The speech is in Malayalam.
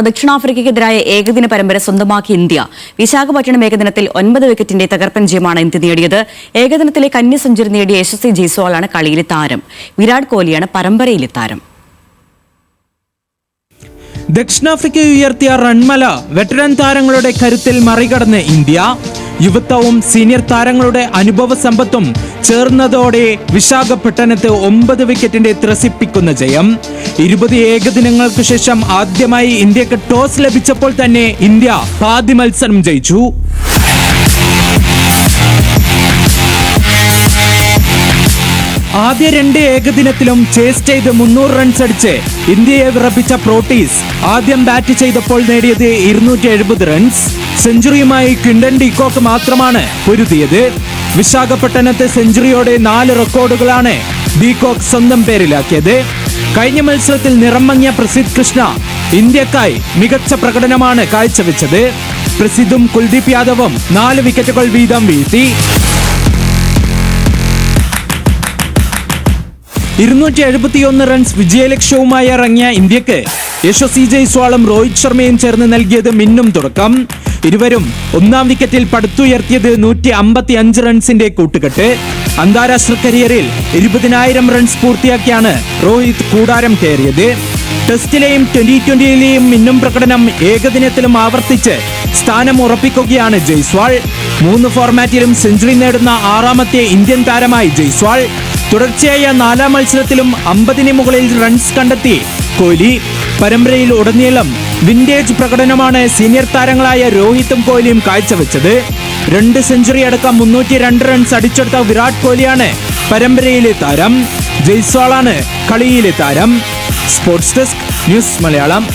ദക്ഷിണാഫ്രിക്കയ്ക്കെതിരായ ഏകദിന പരമ്പര സ്വന്തമാക്കി ഇന്ത്യ. വിശാഖപട്ടണം ഏകദിനത്തിൽ ഒൻപത് വിക്കറ്റിന്റെ തകർപ്പൻ ജയമാണ് ഇന്ത്യ നേടിയത്. ഏകദിനത്തിലെ കന്യ സെഞ്ചുറി നേടിയ യശസ്വി ജയ്സ്വാളാണ് കളിയിലെ താരം. വിരാട് കോഹ്ലിയാണ് പരമ്പരയിലെ താരം. ദക്ഷിണാഫ്രിക്ക ഉയർത്തിയ റൺമല വെറ്ററൻ താരങ്ങളുടെ കരുത്തിൽ മറികടന്ന് ഇന്ത്യ. യുവത്വവും സീനിയർ താരങ്ങളുടെ അനുഭവ സമ്പത്തും ചേർന്നതോടെ വിശാഖപട്ടണത്ത് ഒമ്പത് വിക്കറ്റിന്റെ ത്രസിപ്പിക്കുന്ന ജയം. ഇരുപത് ഏകദിനങ്ങൾക്ക് ശേഷം ആദ്യമായി ഇന്ത്യയ്ക്ക് ടോസ് ലഭിച്ചപ്പോൾ തന്നെ ഇന്ത്യ പാതി മത്സരം ജയിച്ചു. ആദ്യ രണ്ട് ഏകദിനത്തിലും ചേസ് ചെയ്ത് മുന്നൂറ് റൺസ് അടിച്ച് ഇന്ത്യയെ വിറപ്പിച്ച പ്രോട്ടീസ് ആദ്യം ബാറ്റ് ചെയ്തപ്പോൾ നേടിയത് ഇരുന്നൂറ്റി റൺസ് സെഞ്ചുറിയുമായി കിണ്ടൻ ഡിക്കോക്ക് മാത്രമാണ് പൊരുതിയത്. വിശാഖപട്ടണത്തെ സെഞ്ചുറിയോടെ നാല് റെക്കോർഡുകളാണ് ഡീകോക്ക് സ്വന്തം പേരിലാക്കിയത്. കഴിഞ്ഞ മത്സരത്തിൽ നിറമങ്ങിയ പ്രസിദ് കൃഷ്ണ ഇന്ത്യക്കായി മികച്ച പ്രകടനമാണ് കാഴ്ചവെച്ചത്. പ്രസിദ്ധും കുൽദീപ് യാദവും നാല് വിക്കറ്റുകൾ വീതം വീഴ്ത്തി. ഇരുന്നൂറ്റി എഴുപത്തിയൊന്ന് റൺസ് വിജയലക്ഷ്യവുമായി ഇറങ്ങിയ ഇന്ത്യയ്ക്ക് യശസ്വി ജയ്സ്വാളും രോഹിത് ശർമ്മയും ചേർന്ന് നൽകിയത് മിന്നും തുടക്കം. ഇരുവരും ഒന്നാം വിക്കറ്റിൽ പടുത്തുയർത്തിയത് നൂറ്റി അമ്പത്തി അഞ്ച് റൺസിന്റെ കൂട്ടുകെട്ട്. അന്താരാഷ്ട്ര കരിയറിൽ ഇരുപതിനായിരം റൺസ് പൂർത്തിയാക്കിയാണ് രോഹിത് കൂടാരം കയറിയത്. ടെസ്റ്റിലെയും ട്വന്റി ട്വന്റിയിലെയും മിന്നും പ്രകടനം ഏകദിനത്തിലും ആവർത്തിച്ച് സ്ഥാനം ഉറപ്പിക്കുകയാണ് ജയ്സ്വാൾ. മൂന്ന് ഫോർമാറ്റിലും സെഞ്ചുറി നേടുന്ന ആറാമത്തെ ഇന്ത്യൻ താരമായി ജയ്സ്വാൾ. തുടർച്ചയായ നാലാം മത്സരത്തിലും അമ്പതിന് മുകളിൽ റൺസ് കണ്ടെത്തി കോഹ്ലി. പരമ്പരയിൽ ഉടനീളം വിന്റേജ് പ്രകടനമാണ് സീനിയർ താരങ്ങളായ രോഹിത്തും കോഹ്ലിയും കാഴ്ചവെച്ചത്. രണ്ട് സെഞ്ചുറി അടക്കം മുന്നൂറ്റി രണ്ട് റൺസ് അടിച്ചെടുത്ത വിരാട് കോഹ്ലിയാണ് പരമ്പരയിലെ താരം. ജയ്സ്വാളാണ് കളിയിലെ താരം. Sports desk news Malayalam.